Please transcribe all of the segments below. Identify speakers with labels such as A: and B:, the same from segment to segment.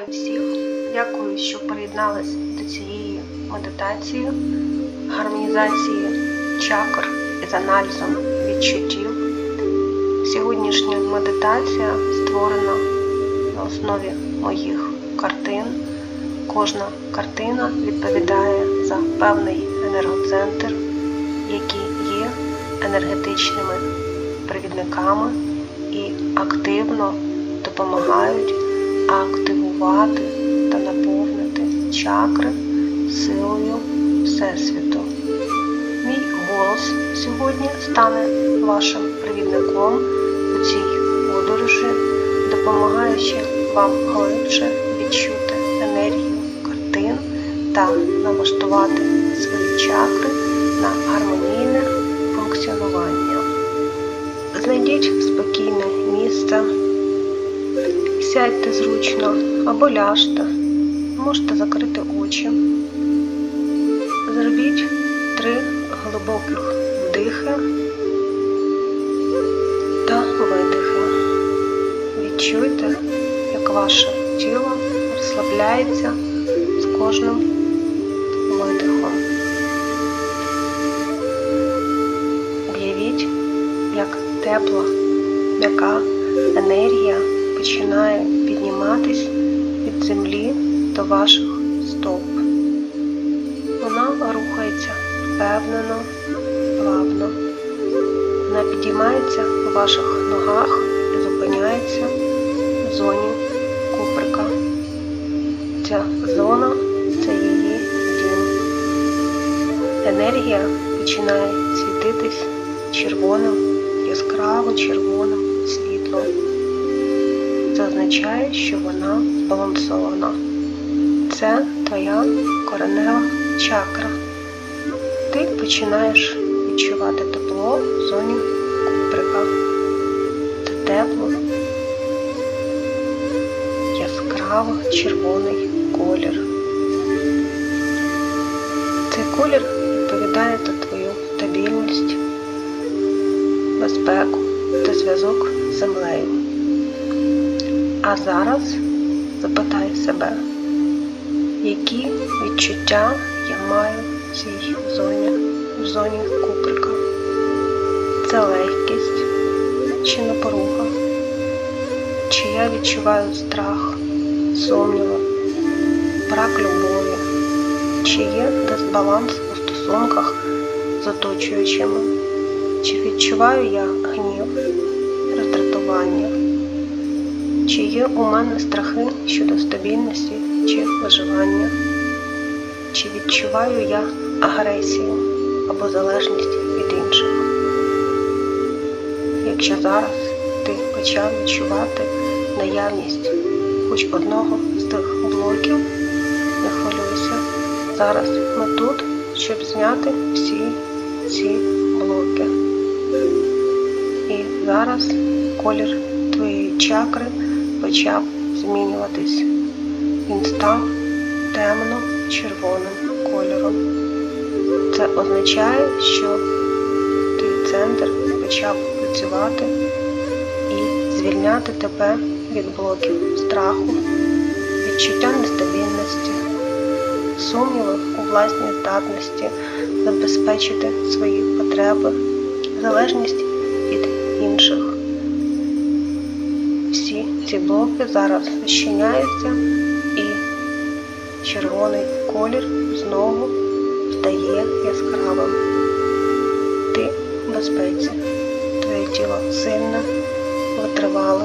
A: Вітаю всіх! Дякую, що приєднались до цієї медитації, гармонізації чакр із аналізом відчуттів. Сьогоднішня медитація створена на основі моїх картин. Кожна картина відповідає за певний енергоцентр, які є енергетичними провідниками і активно допомагають активувати та наповнити чакри силою Всесвіту. Мій голос сьогодні стане вашим провідником у цій подорожі, допомагаючи вам глибше відчути енергію картин та налаштувати свої чакри на гармонійне функціонування. Знайдіть спокійне місце, сядьте зручно або ляжте, можете закрити очі. Зробіть три глибоких вдихи та видихи. Відчуйте, як ваше тіло розслабляється з кожним видихом. Уявіть, як тепла, м'яка енергія починає підніматись землі до ваших стоп. Вона рухається впевнено, плавно. Вона підіймається у ваших ногах і зупиняється в зоні куприка. Ця зона це її дім. Енергія починає світитись червоним, яскраво червоним світлом. Це означає, що вона збалансована. Це твоя коренева чакра. Ти починаєш відчувати тепло в зоні куприка. Це тепло, яскраво червоний колір. Цей колір відповідає за твою стабільність, безпеку та зв'язок з землею. А зараз запитай себе, які відчуття я маю в цій зоні, в зоні куприка. Це легкість чи напруга? Чи я відчуваю страх, сумніви, брак любові? Чи є дисбаланс у стосунках з оточуючими? Чи відчуваю я Чи є у мене страхи щодо стабільності чи виживання? Чи відчуваю я агресію або залежність від інших? Якщо зараз ти почав відчувати наявність хоч одного з тих блоків, не хвилюйся. Зараз ми тут, щоб зняти всі ці блоки. І зараз колір твоєї чакри почав змінюватись. Він став темно-червоним кольором. Це означає, що твій центр почав працювати і звільняти тебе від блоків страху, відчуття нестабільності, сумніву у власній здатності забезпечити свої потреби, залежність від інших. Ці блоки зараз розчиняються і червоний колір знову стає яскравим. Ти в безпеці, твоє тіло сильне, витривале,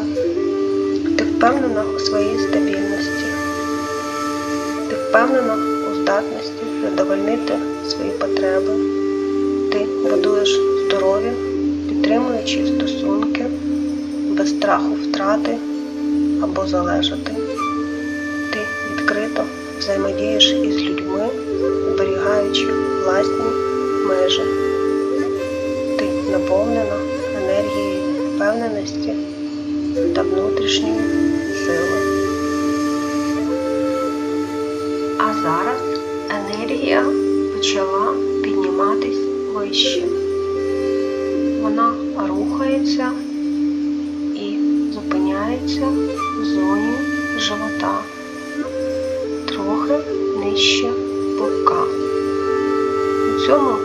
A: ти впевнена у своїй стабільності, ти впевнена у здатності задовольнити свої потреби, ти будуєш здоров'я, підтримуючи стосунки без страху втрати або залежати. Ти відкрито взаємодієш із людьми, зберігаючи власні межі. Ти наповнена енергією впевненості та внутрішньої сили. А зараз енергія почала підніматись вище. Вона рухається і зупиняється хвоста, трохи нижче бока. У цьому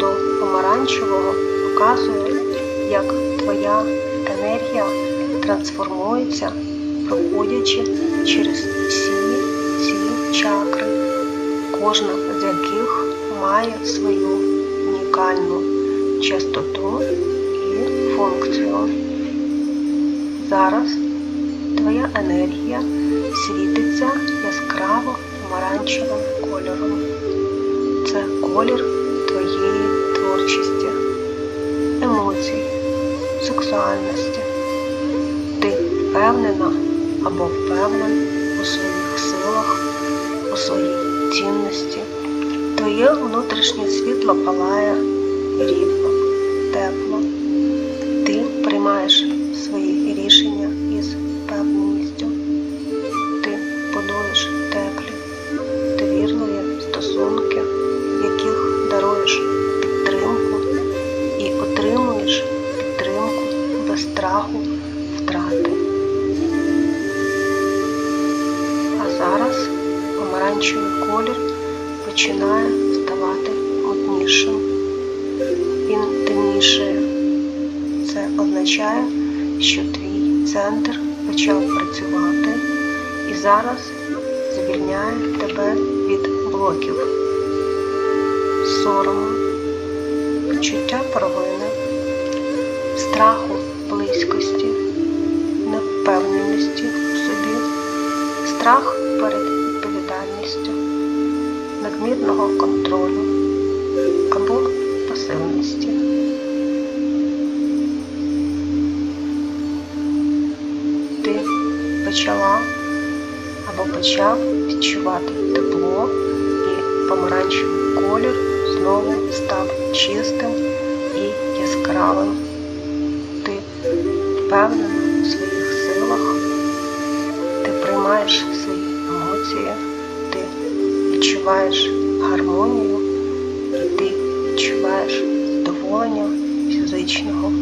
A: до помаранчевого показує, як твоя енергія трансформується, проходячи через всі ці чакри, кожна з яких має свою унікальну частоту і функцію. Зараз твоя енергія світиться яскраво помаранчевим кольором. Це колір творчості, емоцій, сексуальності. Ти впевнена або впевнений у своїх силах, у своїй цінності. Твоє внутрішнє світло палає рівно, що твій центр почав працювати і зараз звільняє тебе від блоків, сорому, почуття провини, страху близькості, невпевненості в собі, страх перед відповідальністю, надмірного контролю або пасивності. Почала або почав відчувати тепло і помаранчевий колір знову став чистим і яскравим. Ти впевнена у своїх силах, ти приймаєш свої емоції, ти відчуваєш гармонію і ти відчуваєш задоволення фізичного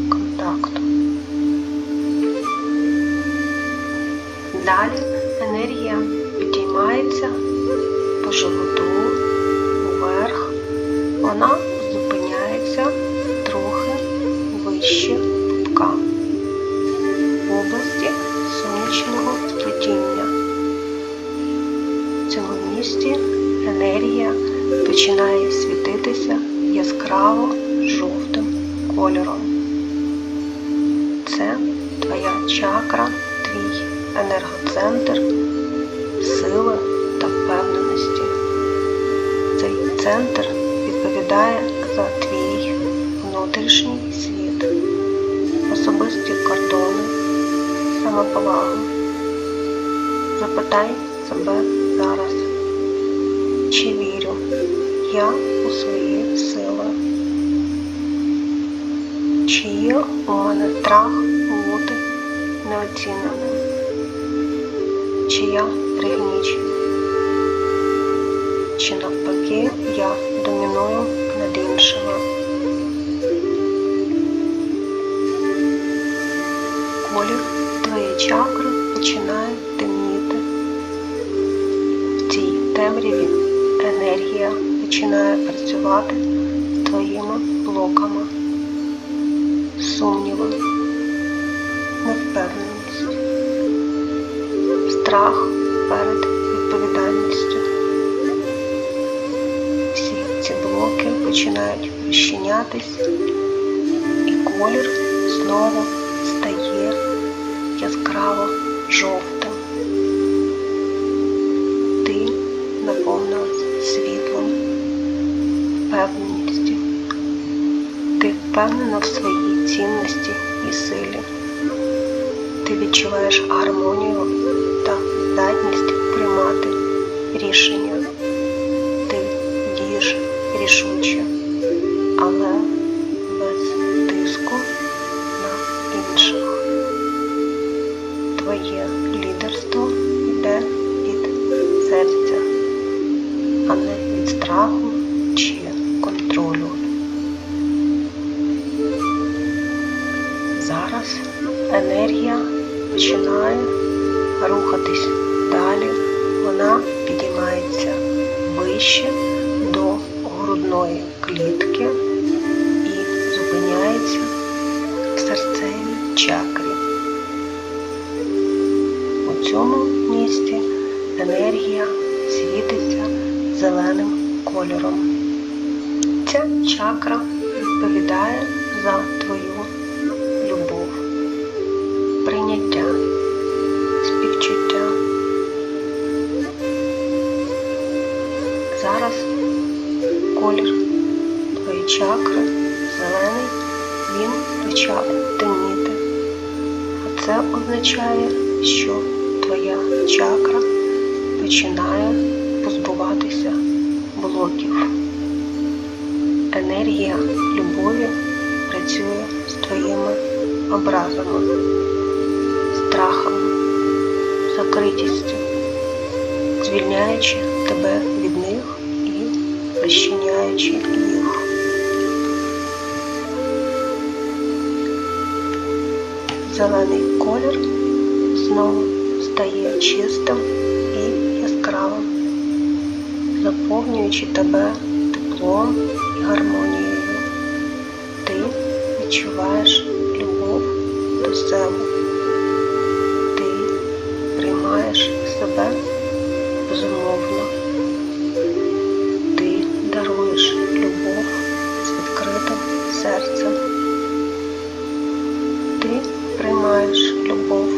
A: Далі енергія підіймається по животу вверх. Вона Запитай себе зараз, чи вірю я у свої сили? Чи є у мене страх бути неоціненим? Чи я пригнічена? Чи навпаки я доміную над іншими? Колір твоєї чакри починає темряві енергія починає працювати з твоїми блоками, сумнівом, невпевненість, страх перед відповідальністю. Всі ці блоки починають розчинятись, і колір знову стає яскраво жовтим. Впевнена в своїй цінності і силі. Ти відчуваєш гармонію та здатність приймати рішення. Вище до грудної клітки і зупиняється в серцевій чакрі. У цьому місці енергія світиться зеленим кольором. Ця чакра відповідає за почав темніти. А це означає, що твоя чакра починає позбуватися блоків. Енергія любові працює з твоїми образами, страхами, закритістю, звільняючи тебе від них і розчиняючи Зелений колір знову стає чистим і яскравим, заповнюючи тебе теплом і гармонією. Ти відчуваєш любов до себе. Ти приймаєш себе безумовно. Ти даруєш любов з відкритим серцем. Приймаєш любов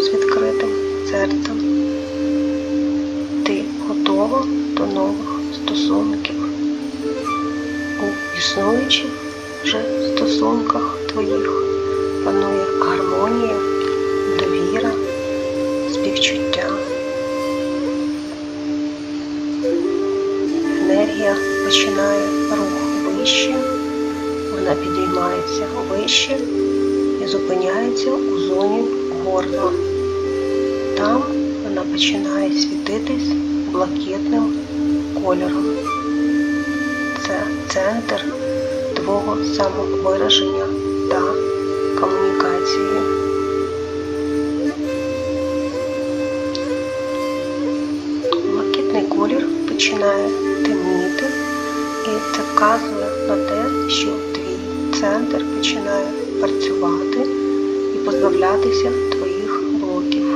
A: з відкритим серцем. Ти готова до нових стосунків. У існуючих вже стосунках твоїх панує гармонія, довіра, співчуття. Енергія починає рух вище, вона підіймається вище зупиняється у зоні горла. Там вона починає світитись блакитним кольором. Це центр твого самовираження та комунікації. Блакитний колір починає темніти, і це вказує на те, що твій центр починає працювати і позбавлятися твоїх блоків.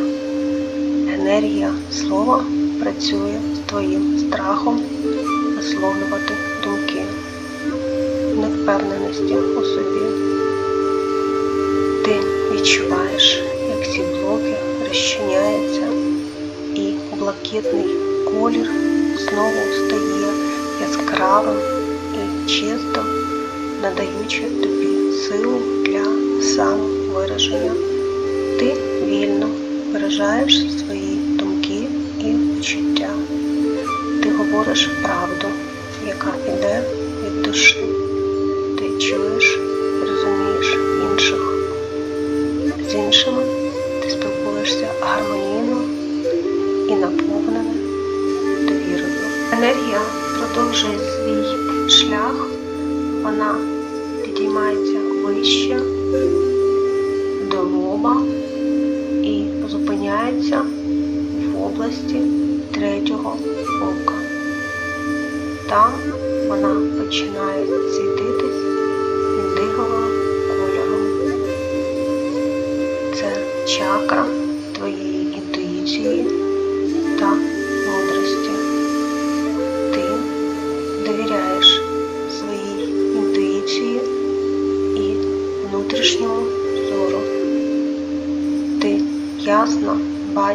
A: Енергія слова працює з твоїм страхом висловлювати думки, невпевненості у собі. Ти відчуваєш, як ці блоки розчиняються, і блакитний колір знову стає яскравим і чистим, надаючи тобі силу для самовираження. Ти вільно виражаєш свої думки і почуття. Ти говориш правду, яка йде від душі. Ти чуєш, розумієш інших. З іншими ти спілкуєшся гармонійно і наповнене довірою. Енергія продовжує свій шлях, вона підіймається вище до лоба і зупиняється в області третього ока. Там вона починає світитись індиговим кольором. Це чакра твоєї інтуїції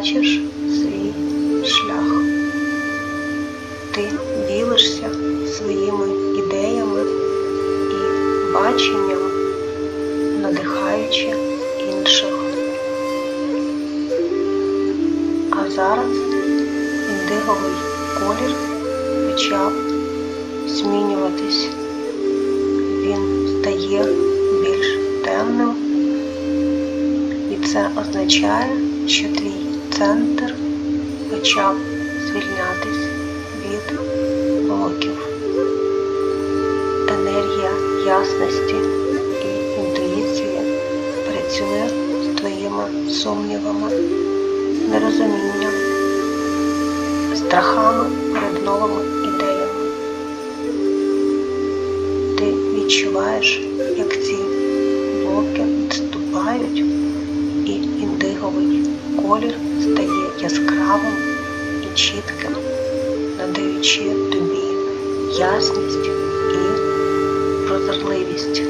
A: бачиш свій шлях. Ти ділишся своїми ідеями і баченням, нерозумінням, страхами перед новими ідеями. Ти відчуваєш, як ці блоки відступають, і індиговий колір стає яскравим і чітким, надаючи тобі ясність і прозорливість.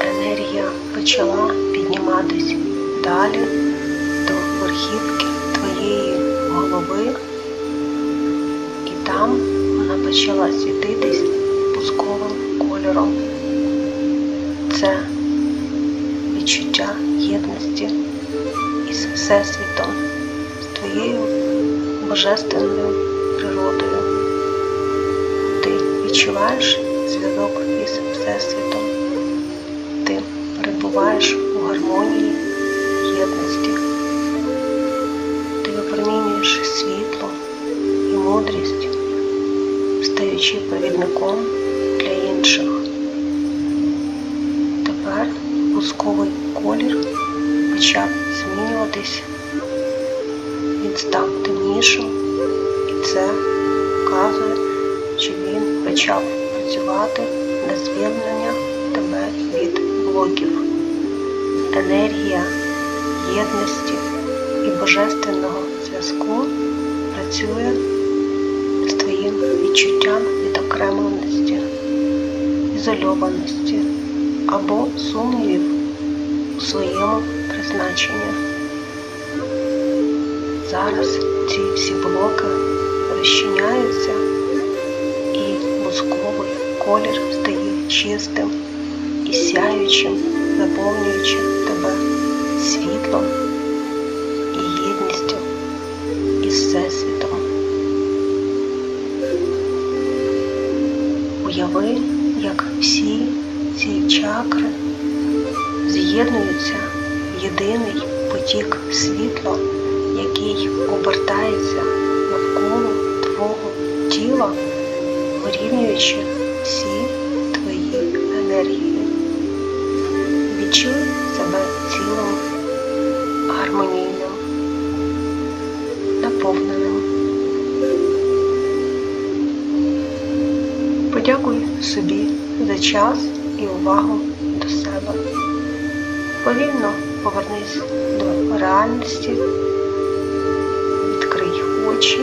A: Енергія почала підніматись далі до верхівки твоєї голови, і там вона почала світитись пусковим кольором. Це відчуття єдності із Всесвітом, з твоєю божественною природою. Ти відчуваєш зв'язок із Всесвітом. Ти перебуваєш гармонії єдності. Ти випромінюєш світло і мудрість, стаючи провідником для інших. Тепер бусковий колір почав змінюватись. Він став темнішим, і це вказує, що він почав працювати на звільнення тебе від блоків. Енергія єдності і божественного зв'язку працює з твоїм відчуттям відокремленості, ізольованості або сумнівів у своєму призначенні. Зараз ці всі блоки розчиняються і бусковий колір стає чистим і сяючим, наповнюючи тебе світлом час і увагу до себе. Повільно повернись до реальності, відкрий очі,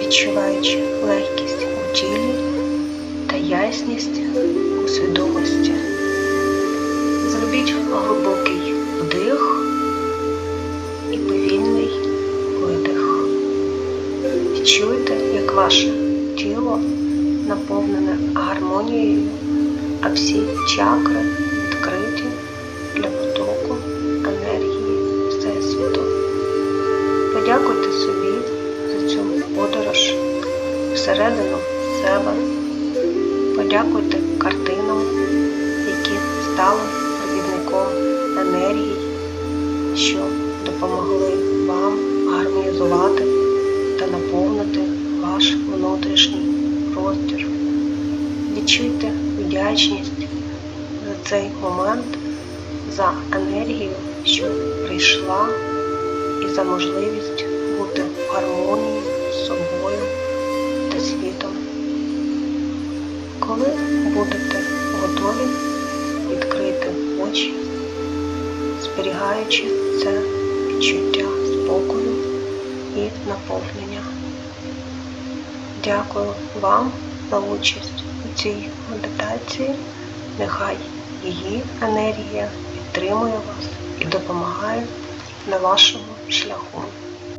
A: відчуваючи легкість у тілі та ясність у свідомості. Зробіть глибокий вдих і повільний видих. Відчуйте, як ваше тіло наповнене гармонією, а всі чакри відкриті для потоку енергії Всесвіту. Подякуйте собі за цю подорож всередину себе. Подякуйте картинам, які стали провідником енергії, що допомогли вам гармонізувати та наповнити ваш внутрішній простір. Відчуйте вдячність за цей момент, за енергію, що прийшла, і за можливість бути в гармонії з собою та світом. Коли будете готові відкрити очі, зберігаючи це відчуття спокою і наповнення. Дякую вам за участь у цій медитації. Нехай її енергія підтримує вас і допомагає на вашому шляху.